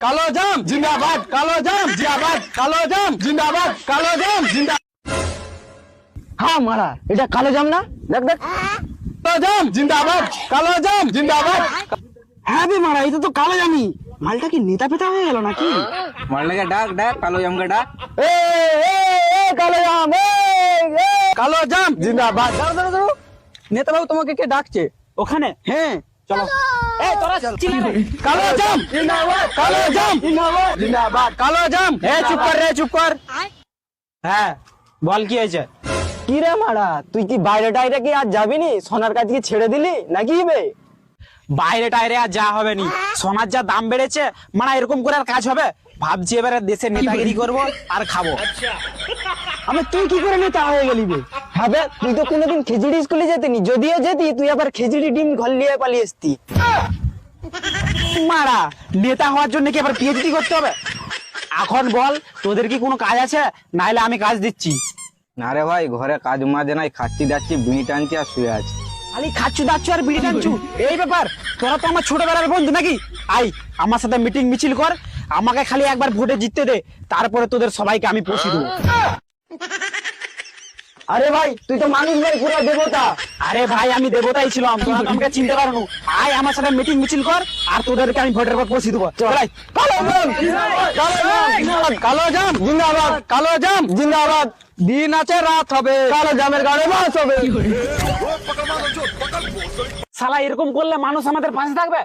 কালো জাম জিন্দাবাদ কালো জাম জিন্দাবাদ কালো জাম জিন্দাবাদ কালো জাম জিন্দাবাদ হ্যাঁ মারা এটা কালো জাম না? দেখ দেখ। কালো জাম জিন্দাবাদ কালো জাম জিন্দাবাদ। হ্যাঁ বে মারা এটা তো কালো জামি মালটা কি নেতা পেতা হয়ে গেল নাকি? মারলেগে ডাক ডাক কালো জামকে ডাক। এ এ এ কালো জাম এ কালো জাম জিন্দাবাদ। দাঁড়াও দাঁড়াও নেতা বাবু তোমাকে কে ডাকছে? ওখানে? হ্যাঁ চলো। কালো জাম! কালো জাম! জিন্দাবাদ জিন্দাবাদ কালো জাম! এ চুপ কর রে চুপ কর। হ্যাঁ বল কি হয়েছে? কি রে মারা? তুই কি বাইরে টাইরে কি আজ যাবি নি? সোনার কাজ কি ছেড়ে দিলি? নাকি বে? বাইরে টাইরে আর যা হবে নি। সোনার যা দাম বেড়েছে মানে এরকম করে আর কাজ হবে? ভাবছি এবারে দেশের নেতাগিরি করব আর খাব। আমি তুই কি করে নেতা হয়ে গেলি বে? হবে তুই তো কোনোদিন খিচুড়ি স্কুলে যেতিনি যদিও যেতি তুই আবার খিচুড়ি ডিম ঘর নিয়ে পালিয়ে এসতি। মারা নেতা হওয়ার জন্য কি আবার পিএইচডি করতে হবে? এখন বল তোদের কি কোনো কাজ আছে? নাইলে আমি কাজ দিচ্ছি। না রে ভাই ঘরে কাজ মাঝে নাই খাচ্ছি যাচ্ছি বিড়ি টানছি আর শুয়ে আছি। খালি খাচ্ছু দাচ্ছু আর বিড়ি টানছু। এই ব্যাপার তোরা তো আমার ছোটবেলার বন্ধু নাকি? আই আমার সাথে মিটিং মিছিল কর আমাকে খালি একবার ভোটে জিততে দে তারপরে তোদের সবাইকে আমি পৌঁছে দেবো। আরে ভাই তুই তো মানুষ ভাই পুরো দেবতা। আরে ভাই আমি দেবতাই ছিলাম তোরা তো আমাকে চিনতে পারো আয় আমার সাথে মিটিং মিছিল কর আর তোদেরকে আমি ভোটের পর পৌঁছে দেবো। চল। আয়। কালো জাম কালো জাম জিন্দাবাদ। কালো জাম জিন্দাবাদ। দিন আছে রাত হবে। কালো জামের গানে মাস হবে। শালা এরকম করলে মানুষ আমাদের পাশে থাকবে?